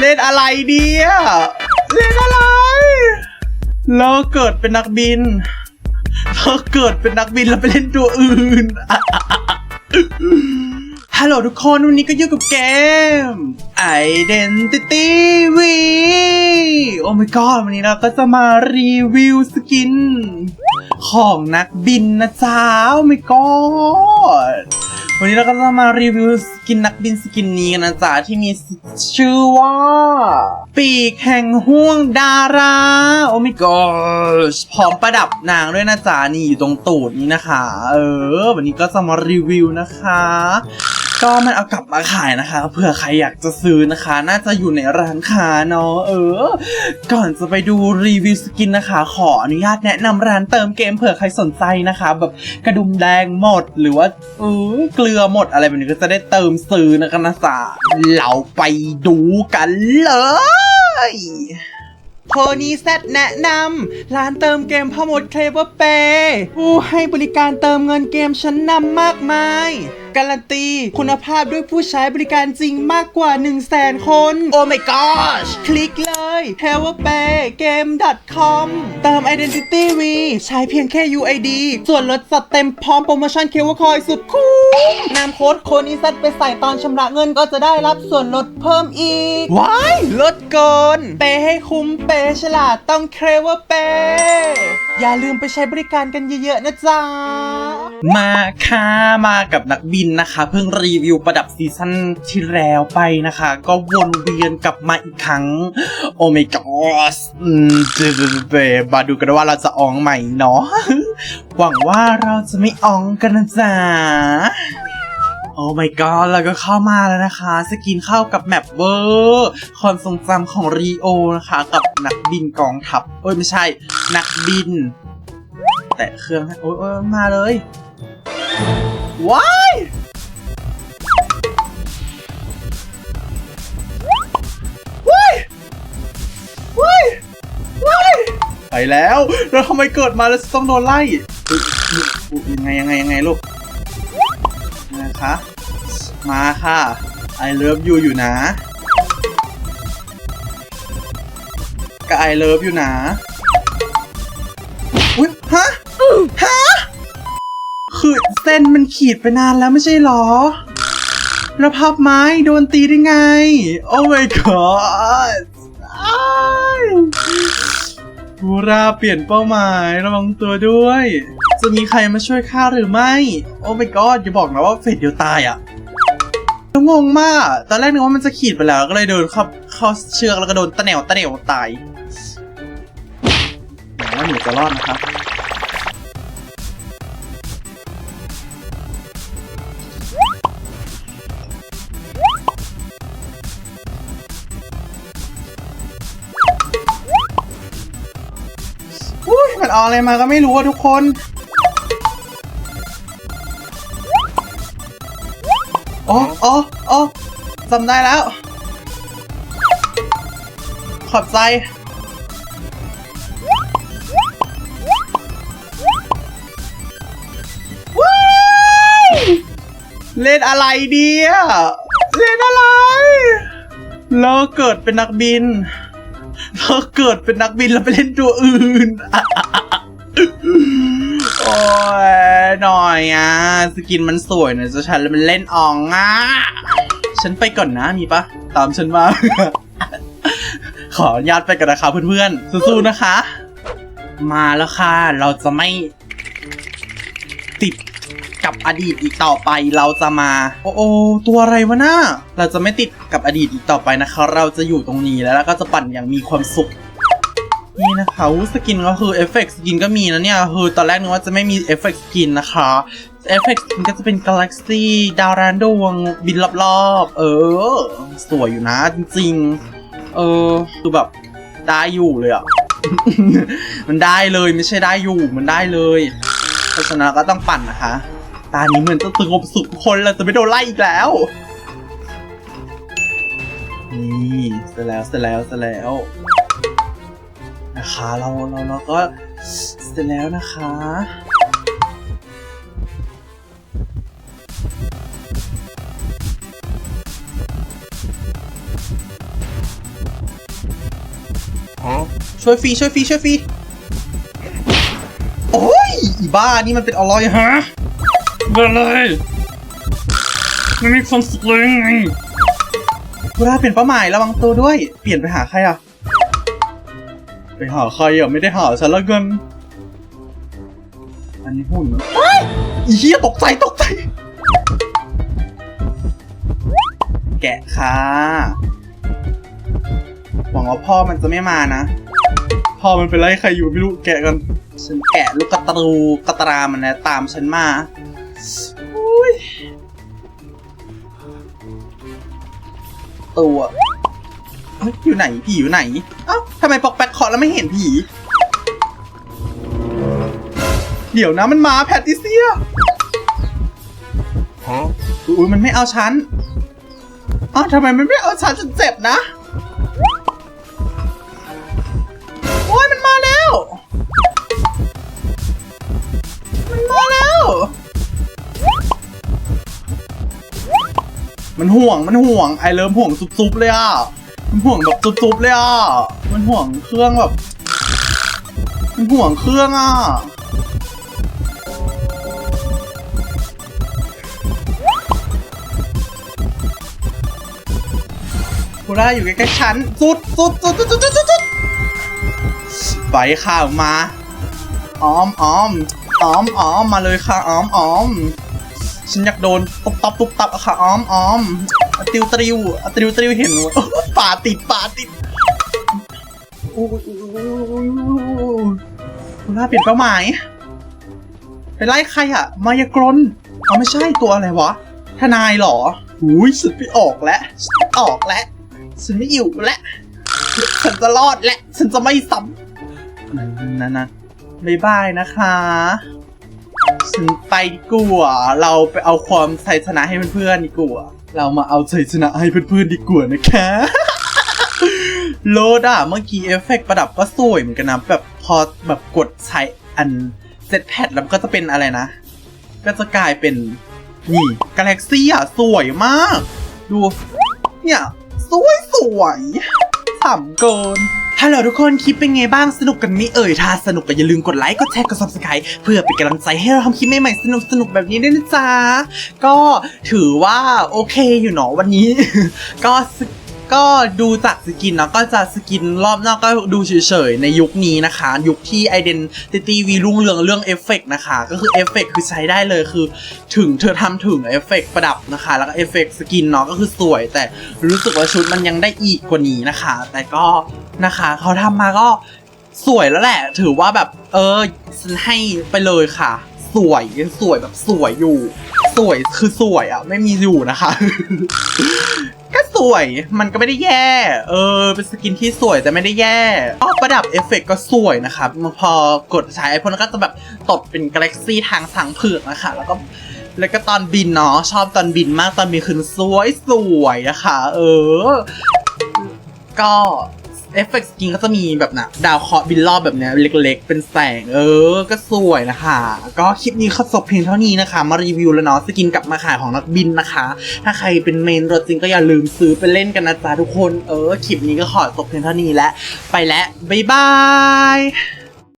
เล่นอะไรดีอะเล่นอะไร เราเกิดเป็นนักบิน เราเกิดเป็นนักบินแล้วไปเล่นตัวอื่น ฮัลโหลทุกคนวันนี้ก็อยู่กับเกม Identity V โอ้ my god วันนี้เราก็จะมารีวิวสกิน ของนักบินนะจ๊ะโอ้ my god วันนี้เราก็จะมารีวิวสกินนักบินสกินนี้กันนะจ๊ะที่มีชื่อว่า ปีกแห่งห่วงดาราโอ้มิกอชพร้อมประดับนางด้วยนะจ๊ะนี่อยู่ตรงตูดนี้นะคะ เออ วันนี้ก็จะมารีวิวนะคะ ก็มันเอากลับมาขายนะคะเผื่อใครอยากจะซื้อนะคะ น่าจะอยู่ในร้านค้าเนาะเออ ก่อนจะไปดูรีวิวสกินนะคะ ขออนุญาตแนะนำร้านเติมเกมเผื่อใครสนใจนะคะ แบบกระดุมแดงหมดหรือว่าเออเกลือหมดอะไรแบบนี้ก็จะได้เติมซื้อนะคะนะจ๊ะเราไปดูกันเลยโทนี่แซดแนะนำร้านเติมเกมพ่อมดเคลเวอร์เปย์ผู้ให้บริการเติมเงินเกมชั้นนำมากมาย การันตี คุณภาพด้วยผู้ใช้บริการจริงมากกว่า 1 0 0 0 0แสนคน โอ้ my gosh คลิกเลย h e l p p a y game com เติม identity v ใช้เพียงแค่ UID ส่วนลดจัดเต็มพร้อมโปรโมชั่นเคเวอร์คอยสุดคุ้มนำโค้ดโคนิซัตไปใส่ตอนชำระเงินก็จะได้รับส่วนลดเพิ่มอีก ว้าย ลดเกิน เปย์ให้คุ้มเปย์ฉลาดต้องเคลเวอร์เปย์อย่าลืมไปใช้บริการกันเยอะๆนะจ๊ะ มาค่ะมากับนักบินนะคะ เพิ่งรีวิวประดับซีซั่นที่แล้วไปนะคะ ก็วนเวียนกลับมาอีกครั้ง โอ้ my god อืมเดมาดูกันว่าเราจะอองใหม่เนาะหวังว่าเราจะไม่อองกันนะจ๊ะโอ้ my god แล้วก็เข้ามาแล้วนะคะ สกินเข้ากับแมปเวอร์ความทรงจำของรีโอนะคะ กับนักบินกองทัพเอ้ยไม่ใช่ นักบิน แต่เครื่องโอ้ยมาเลย ว้ายว้ายว้ายว้ายไปแล้วแล้วทำไมเกิดมาแล้วต้องโดนไล่อุ๊ยอุ๊ยยังไงยังไงยังไงลูกนะคะมาค่ะ I love you อยู่นะก็ I love you นะอุ๊ยฮะฮะ คือเส้นมันขีดไปนานแล้วไม่ใช่หรอ แล้วพับไม้โดนตีได้ไง โอ้ my god อ้ายบูราเปลี่ยนเป้าหมายระวังตัวด้วย จะมีใครมาช่วยข้าหรือไม่ โอ้ my god อย่าบอกนะว่าเฟดเดียวตายอะ่ะงงมาก ตอนแรกนึกว่ามันจะขีดไปแล้ว ก็เลยเดินเข้าเข้าเชือกแล้วก็โดนตะแหนวตะแหนวตายหวังว่าหนูจะรอดนะครับ อุ้ยมันเอาอะไรมาก็ไม่รู้อะทุกคนอ๋ออ๋ออ๋อจำได้แล้ว ขอบใจว้ายเล่นอะไรดีอะเล่นอะไรเราเกิดเป็นนักบินเราเกิดเป็นนักบินแล้วไปเล่นตัวอื่น หน่อยอะ สกินมันสวยนะจะฉันแล้วมันเล่นอ่องอะ ฉันไปก่อนนะมีปะ ตามฉันมา ขออนุญาตไปกันนะคะเพื่อนๆ สู้ๆนะคะ มาแล้วค่ะ เราจะไม่ติดกับอดีตอีกต่อไปเราจะมา โอ้โอตัวอะไรวะน่าเราจะไม่ติดกับอดีตอีกต่อไปนะคะ เราจะอยู่ตรงนี้แล้วแล้วก็จะปั่นอย่างมีความสุข นี่นะคะอุ๊ยสกินก็คือเอฟเฟกต์สกินก็มีนะเนี่ยคือตอนแรกนึกว่าจะไม่มีเอฟเฟกต์สกินนะคะเอฟเฟกต์สกินก็จะเป็นกาแล็กซี่ดาวร้านดวงบินรอบๆ เออ สวยอยู่นะจริงๆ เออคือแบบได้อยู่เลยอะ มันได้เลยไม่ใช่ได้อยู่มันได้เลยเพราะฉะนั้นก็ต้องปั่นนะคะ ตานี้เหมือนจะสงบสุขทุกคนเราจะไม่โดนไล่อีกแล้ว นี่เสร็จแล้วเสร็จแล้วเสร็จแล้ว นะคะ เราเราเราก็เสร็จแล้วนะคะโช่วยฟรีช่วยฟรีช่วยฟรีโอ้ยอีบ้านี่มันเป็นอะไรฮะเบอร์เลยไม่มีความสุขเลยยังไงเวลาเปลี่ยนเป้าหมายระวังตัวด้วย เปลี่ยนไปหาใครอะ ไปหาใครอะไม่ได้หาฉันละกันอันนี้หุ่นเอ้ยอีเหี้ยตกใจตกใจ แกะค่ะหวังว่าพ่อมันจะไม่มานะ พ่อมันเป็นไรใครอยู่ไม่รู้แกะกัน ฉันแกะลูกกระตรูกระตรามันนะตามฉันมาอุ๊ยตัว เอ้ยอยู่ไหนผีอยู่ไหน เอ้าทำไมปอกแป๊กเคาะแล้วไม่เห็นผี เดี๋ยวนะมันมาแพทติเซียอุ้ยมันไม่เอาฉันอ้าวทำไมมันไม่เอาฉันฉันเจ็บนะ โอ้ยมันมาแล้ว มันมาแล้ว มันห่วงมันห่วงไอเริ่มห่วงซุบๆเลยอะ มันห่วงแบบจุบๆเลยอะ มันห่วงเครื่องแบบ มันห่วงเครื่องอะ กูได้อยู่ใกล้ๆชั้นสุดสุดสุดสุดสุดสุดไปข่าวมา อ้อมอ้อมอ้อมอ้อมมาเลยค่ะอ้อมอ้อมฉันอยากโดนตบตับตุ๊บตับอะค่ะอ้อมอ้อม ติวตริวอติวตริวเห็นหมดป่าติดป่าติดโอ้ยโอ้ยโอ้ยโอ้ยโอ้ยกูน่าเปลี่ยนเป้าหมายไปไล่ใครอะมายากรนเอาไม่ใช่ตัวอะไรวะ ทนายเหรออุ้ยฉันไปออกแล้วออกแล้วฉันไม่อยู่แล้วฉันจะรอดและฉันจะไม่ซ้ำนั่นนั่นนั่นบายบายนะคะฉันไปดีกว่า เราไปเอาความชัยชนะให้เพื่อนๆดีกว่า เรามาเอาชัยชนะให้เพื่อนๆดีกว่านะคะ โลดอะเมื่อกี้เอฟเฟกต์ประดับก็สวยเหมือนกันนะ แบบพอแบบกดใช้อันเซตแพดแล้วก็จะเป็นอะไรนะ ก็จะกลายเป็น นี่กาแล็กซี่อะสวยมาก ดู เนี่ย สวยสวยฉ่ำเกิน ฮัลโหลทุกคนคลิปเป็นไงบ้างสนุกกันไหมเอ่ยถ้าสนุกก็อย่าลืมกดไลค์กดแชร์กดซับสไครต์เพื่อเป็นกำลังใจให้เราทำคลิปใหม่ๆสนุกสนุกๆแบบนี้ด้วยนะจ๊ะก็ถือว่าโอเคอยู่เนาะวันนี้ ก็ ก็ดูจากสกินเนาะก็จะสกินรอบนอกก็ดูเฉยๆ ในยุคนี้นะคะ ยุคที่ Identity V รุ่งเรืองเรื่องเอฟเฟกนะคะ ก็คือเอฟเฟกคือใช้ได้เลยคือ ถึงเธอทำถึงเอฟเฟกประดับนะคะ แล้วก็เอฟเฟกสกินเนาะก็คือสวย แต่รู้สึกว่าชุดมันยังได้อีกกว่านี้นะคะ แต่ก็นะคะเขาทำมาก็สวยแล้วแหละ ถือว่าแบบเออฉันให้ไปเลยค่ะ สวยสวยแบบสวยอยู่ สวยคือสวยอะ ไม่มีอยู่นะคะ ก็สวยมันก็ไม่ได้แย่ เออ เป็นสกินที่สวยแต่ไม่ได้แย่อ้อประดับเอฟเฟกต์ก็สวยนะครับพอกดใช้ไอพ่นก็จะแบบตดเป็นกาแล็กซี่ทางสังเผือกนะคะแล้วก็แล้วก็ตอนบินเนาะชอบตอนบินมากตอนบินคืนสวยสวยๆนะคะ เออ ก็ เอฟเฟกต์จริงก็จะมีแบบนะดาวเคราะห์บินรอบแบบเนี้ยเล็ก ๆ เป็นแสง เออ ก็สวยนะคะ ก็คลิปนี้ขอจบเพียงเท่านี้นะคะ มารีวิวแล้วเนาะสกินกลับมาขายของนักบินนะคะ ถ้าใครเป็นเมนตัวจริงก็อย่าลืมซื้อไปเล่นกันนะจ๊ะทุกคน เออคลิปนี้ก็ขอจบเพียงเท่านี้แล้วไปแล้วบ๊ายบาย